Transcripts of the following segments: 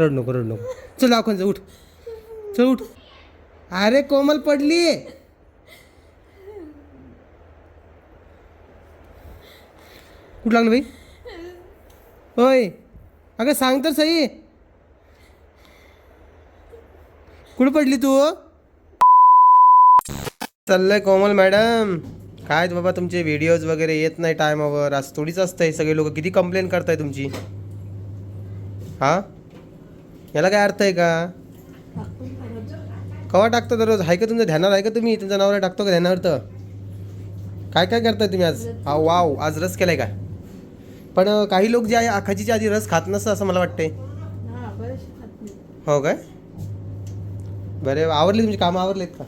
रड नको रड नको. चल दाखवून उठ. चल उठ. अरे कोमल पडली. कुठं लागलं बाई? होय अगं सांग तर सही कुठं पडली तू? चाललंय कोमल मॅडम. काय बाबा तुमचे व्हिडिओज वगैरे येत नाही टायमावर आज थोडीच असतंय. सगळे लोक किती कंप्लेंट करताय तुमची? हा? याला काय अर्थ आहे का? कवा टाकतो दररोज आहे का तुमचं ध्यानावर आहे का तुम्ही? तुमचा नवरा टाकतो का ध्यानावर तर? काय काय करताय तुम्ही आज? हा वाव आज रस केलाय का? पण काही लोक जे आहे आखाजीच्या आधी रस खात नसतं असं मला वाटतंय. हा हो काय? बरे आवरले तुमची कामं? आवरलेत का?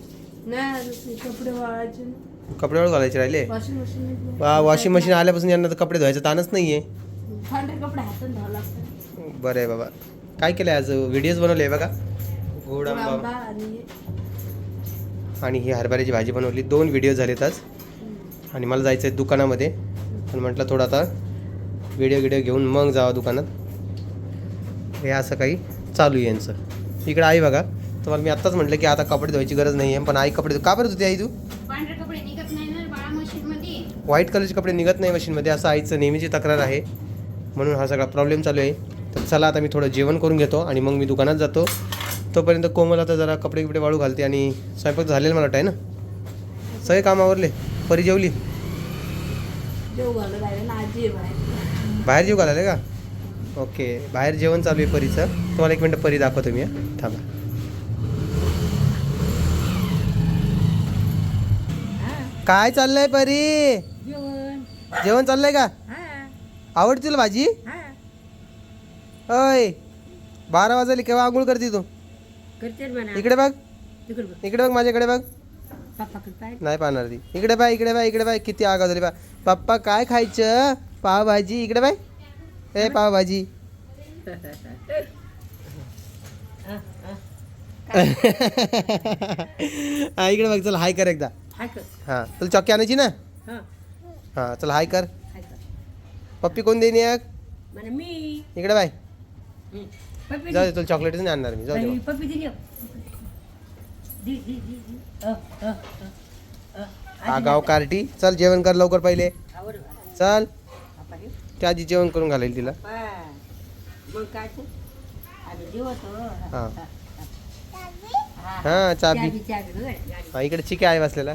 कपडे वाळू घालायचे राहिले? वॉशिंग मशीन वा वॉशिंग मशीन आल्यापासून यांना तर कपडे धुवायचं ताणच नाही आहे पांढरे कपडे हातात धुवावं लागतात. बरं बाबा. काय केलं आज? व्हिडिओज बनवले बघा. गोड आंबा आणि हे. आणि ही हरभऱ्याची भाजी बनवली. दोन व्हिडिओ झालेत आज. आणि मला जायचं आहे दुकानामध्ये पण म्हटलं थोडं आता व्हिडिओ व्हिडिओ घेऊन मग जावा दुकानात. हे असं काही चालू आहे यांचं. इकडे आई बघा. तुम्हाला मी आत्ताच म्हटलं की आता कपडे धुवायची गरज नाही आहे पण आई कपडे धु- का बरं धुते आई तू? पांढरे कपडे निघत नाही ना बाळा मशीन मध्ये व्हाईट कलरचे कपडे निघत नाही मशीनमध्ये. असं आईचं नेहमीची तक्रार आहे. म्हणून हा सगळा प्रॉब्लेम चालू आहे. तर चला आता मी थोडं जेवण करून घेतो आणि मग मी दुकानात जातो. तोपर्यंत कोमल आता जरा कपडे बिपडे वाळू घालते आणि स्वयंपाक झालेला मला वाटतं आहे ना? सगळे काम आवरले? परी जेवली? बाहेर. जेव घालाले का? ओके बाहेर जेवण चालू आहे परीचं. तुम्हाला एक मिनटं परी दाखवतो मी. थांबा. काय चाललंय परी? जेवण. चाललंय का? हा. आवडते तुला भाजी अय बारा वाजले केव्हा आंघोळ करते तू? करते ना म्हणा. इकडे बघ. तिकडे बघ. इकडे बघ माझ्याकडे बघ. नाही पाहणार ती. इकडे बाय इकडे बाय इकडे बाय किती आगाव झाली बा पप्पा काय खायचं? पावभाजी. इकडे बाय ए पावभाजी. हा इकडे बघ चल हाय कर एकदा. हाय कर. हां तुला चॉकी आणायची ना? हा. हां चल हाय कर. हाय कर. पप्पी कोण देईन एक? म्हणे मी. इकडे बाय हं. जाऊ दे तुला चॉकलेटच नाही आणणार मी जाऊ दे. पप्पी दिली हो. दि दि दि दि. अ, अ, अ, अ. आगाव कार्टी चल जेवण कर लवकर पहिले आवड बा. चल. त्या आधी जेवण करून घालेल तिला पा. मग काय तू आधी जेवतो हा. हा हां चाबी. हा इकडे चिके आहे बसलेला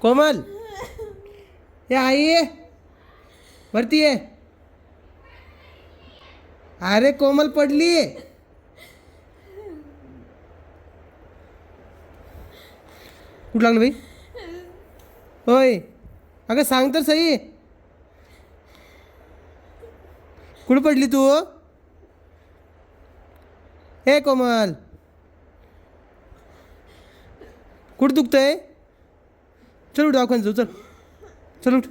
कोमल. हे आई. ये वरती ये. अरे कोमल पडली. कुठं लागलं बाई? होय. अगं सांग तर सही कुठं पडली तू? हे कोमल. कुठं दुखतंय? चल उठ दाखवून जाऊ चल. चल उठ.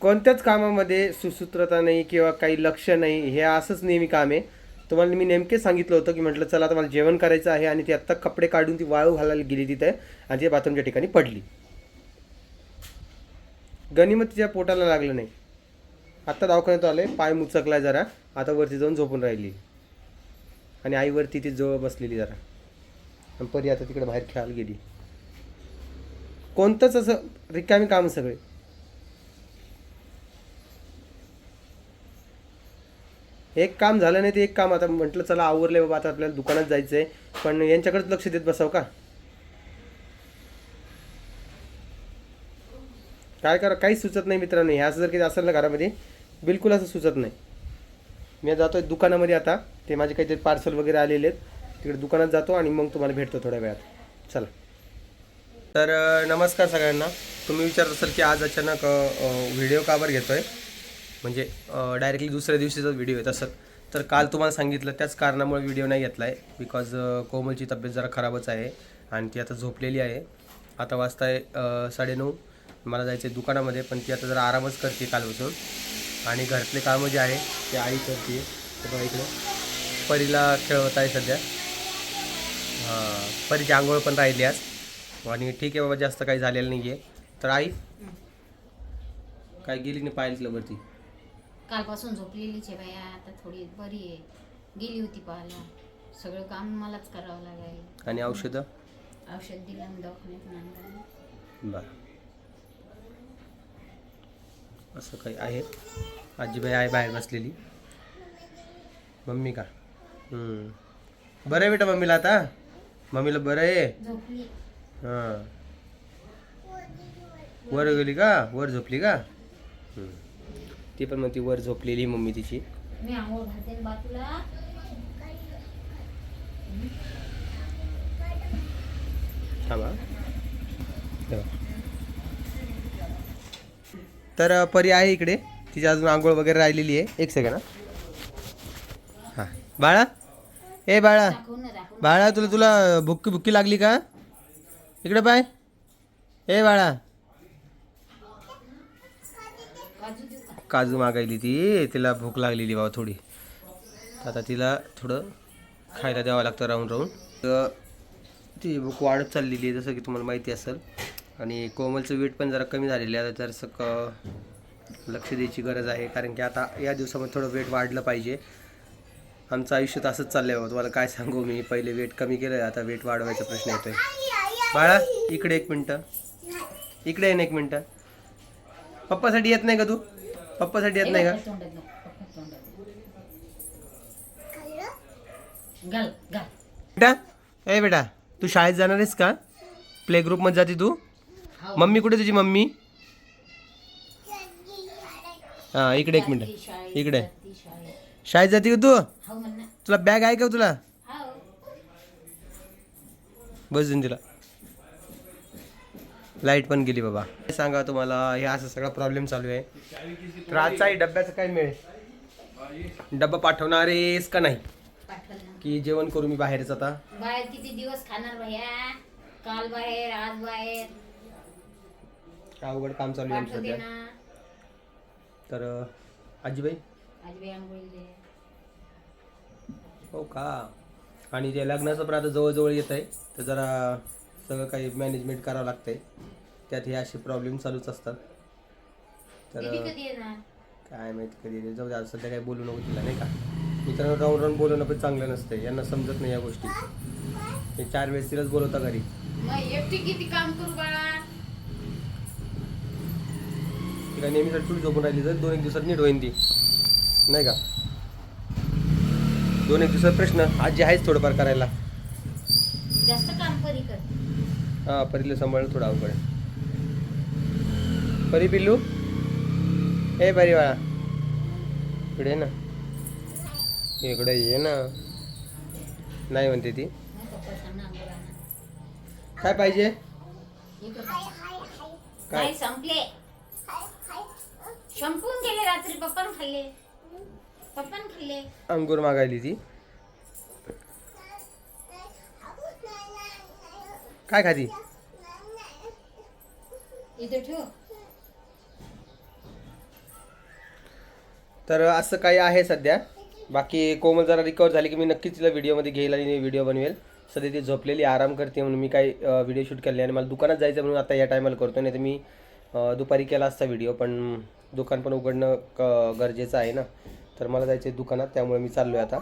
कोणत्याच कामामध्ये सुसूत्रता नाही किंवा काही लक्ष नाही हे असंच नेहमी काम आहे. तुम्हाला मी नेमके सांगितलं होतं की म्हटलं चला आता मला जेवण करायचं आहे आणि ती आत्ता कपडे काढून ती वाळू घालायला गेली तिथे आणि ती बाथरूमच्या ठिकाणी पडली. गनिमत तिच्या पोटाला लागलं नाही. आत्ता दवाखान्यात आले पाय मुचकलाय जरा आता वरती जाऊन झोपून राहिली. आणि आईवरती ती जवळ बसलेली जरा. आणि परी आता तिकडे बाहेर खेळायला गेली. कोणतंच असं रिकामी काम सगळे. एक काम झालं नाही ते एक काम. आता म्हटलं चला आवरले बाबा आता आपल्याला दुकानात जायचं आहे पण यांच्याकडेच लक्ष देत बसाव का? काय करा काहीच सुचत नाही मित्रांनो. हे असं जर काही असेल ना घरामध्ये बिलकुल असं सुचत नाही. मी जातो आहे दुकानामध्ये आता. ते माझे काहीतरी पार्सल वगैरे आलेले आहेत. तिकडे दुकानात जातो आणि मग तुम्हाला भेटतो थोड्या वेळात. चला. तर नमस्कार सगळ्यांना. तुम्ही विचारत असाल की आज अचानक व्हिडिओ का बरं घेतो आहे म्हणजे डायरेक्टली दुसऱ्या दिवशीचा व्हिडिओ येत तसं तर काल तुम्हाला सांगितलं त्याच कारणामुळे व्हिडिओ नाही घेतला आहे बिकॉज कोमलची तब्येत जरा खराबच आहे आणि ती आता झोपलेली आहे. आता वाजता आहे साडेनऊ. मला जायचं आहे दुकानामध्ये पण ती आता जरा आरामच करते कालपासून. आणि घरातले कामं जे आहे ते आई करते. बघा इकडे. परीला खेळवत आहे सध्या. हां परीची आंघोळ पण राहिली आज. आणि ठीक आहे बाबा जास्त काही झालेलं नाही आहे तर आई? काय गेली नाही पाहिलं वरती? कालपासून झोपलेलीच आहे बाया आता थोडी बरी आहे. गेली होती पाहायला. सगळं काम मलाच करावं लागाय आणि औषधं? औषध दिलं आणि दवाखान्यात आणलं. बरं. असं काही आहे? आजीबाई आहे बाहेर बसलेली. मम्मी का? हम्म. बरं आहे बेटा मम्मीला आता? मम्मीला बरं आहे? झोपली. हां. वर गेली का? वर झोपली का. ती पण म्हणते वर झोपलेली मम्मी तिची. थांबा. तर परी आहे इकडे. तिची अजून आंघोळ वगैरे राहिलेली आहे. एक सेकंड हां. बाळा? ए बाळा. बाळा तुला तुला भुक्की भुक्की लागली का? इकडे पाय. ए बाळा. काजू मागायली ती. तिला भूक लागलेली बाबा थोडी. आता तिला थोडं खायला द्यावं लागतं राहून राहून. तर ती भूक वाढत चाललेली आहे जसं की तुम्हाला माहिती असेल. आणि कोमलचं वेट पण जरा कमी झालेलं आहे आता जरासं क लक्ष द्यायची गरज आहे. कारण की आता या दिवसामध्ये थोडं वेट वाढलं पाहिजे. आमचं आयुष्य तर असंच चाललं आहे बाबा. तुम्हाला काय सांगू मी? पहिले वेट कमी केलं आता वेट वाढवायचा प्रश्न येतो आहे बाळा इकडे एक मिनटं. इकडे ये ना एक मिनटं. पप्पासाठी येत नाही का तू? पप्पासाठी येत नाही का? घाल, घाल बेटा ए बेटा तू शाळेत जाणार आहेस का? प्ले ग्रुपमध्ये जाते तू. हो. मम्मी कुठे तुझी मम्मी? हां इकडे एक मिनटं. इकडे. शाळेत. जाते का तू? हो तुला बॅग आहे का तुला? हो बस देऊन तिला. लाइट पण गेली बाबा. काय सांगा तुम्हाला हे असं सगळा प्रॉब्लेम चालू आहे. तर आजचाही डब्याचं काय मिळेल डब्बा पाठवणार आहेस का नाही? की जेवण करू मी बाहेरच आता? बाहेर किती दिवस खाणार भैया? काल बाहेर आज बाहेर. अवघड काम चालू आहे सध्या. तर आजीबाई? आज बी आंघोळी दे. हो का? आणि ते लग्नाचं पण आता जवळजवळ येत आहे तर जरा सगळं काही मॅनेजमेंट करावं लागतंय. त्यात हे असे प्रॉब्लेम चालूच असतात. तर दीदी कधी येणार? काय माहिती कधी येते. जाऊ दे आज सध्या काही बोलू नको तिला नाही का? मित्रांनो राहून राहून बोलणं पण चांगलं नसतं यांना समजत नाही या गोष्टी. हे चार वेळेस तिलाच बोलवता घरी. मग एकटी किती काम करू बाळा? तिला नेहमीसाठी थोडी झोपून राहिली तर दोन एक दिवसात नीट होईन ती. नाही का? दोन एक दिवसात प्रश्न आजी आहेच थोडंफार करायला जास्त काम परी कर हा परीला सांभाळणं थोडं अवघड आहे. परी पिल्लू? ए परी बाळा इकडे ये ना. इकडे ये ना. नाही म्हणते ती. पप्पा. काय पाहिजे. काय? संपले. संपून गेले रात्री पप्पान खाल्ले. पप्पान खाल्ले. अंगूर मागायली ती. काय खाती? तर असं काही आहे सध्या. बाकी कोमल जरा रिकवर झाली की मी नक्कीच तिला व्हिडिओमध्ये घेईल आणि व्हिडिओ बनवेल. सध्या ती झोपलेली आराम करते म्हणून मी काही व्हिडिओ शूट केले आणि मला दुकानात जायचं म्हणून आता या टायमाला करतो नाही तर मी दुपारी केला असता व्हिडिओ पण दुकान पण उघडणं क गरजेचं आहे ना. तर मला जायचं आहे दुकानात त्यामुळे मी चाललो आहे आता.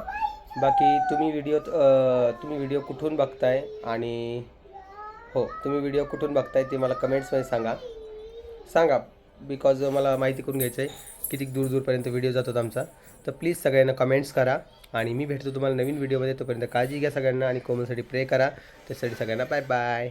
बाकी तुम्ही व्हिडिओ तुम्ही व्हिडिओ कुठून बघताय? आणि हो तुम्ही व्हिडिओ कुठून बघताय ते मला कमेंट्समध्ये सांगा. सांगा बिकॉज मला माहिती करून घ्यायचं आहे किती दूर दूरपर्यंत व्हिडिओ जातो आमचा. तर प्लीज सगळ्यांना कमेंट्स करा आणि मी भेटतो तुम्हाला नवीन व्हिडिओमध्ये तोपर्यंत काळजी घ्या सगळ्यांना आणि कोमलसाठी प्रे करा. त्यासाठी सगळ्यांना बाय बाय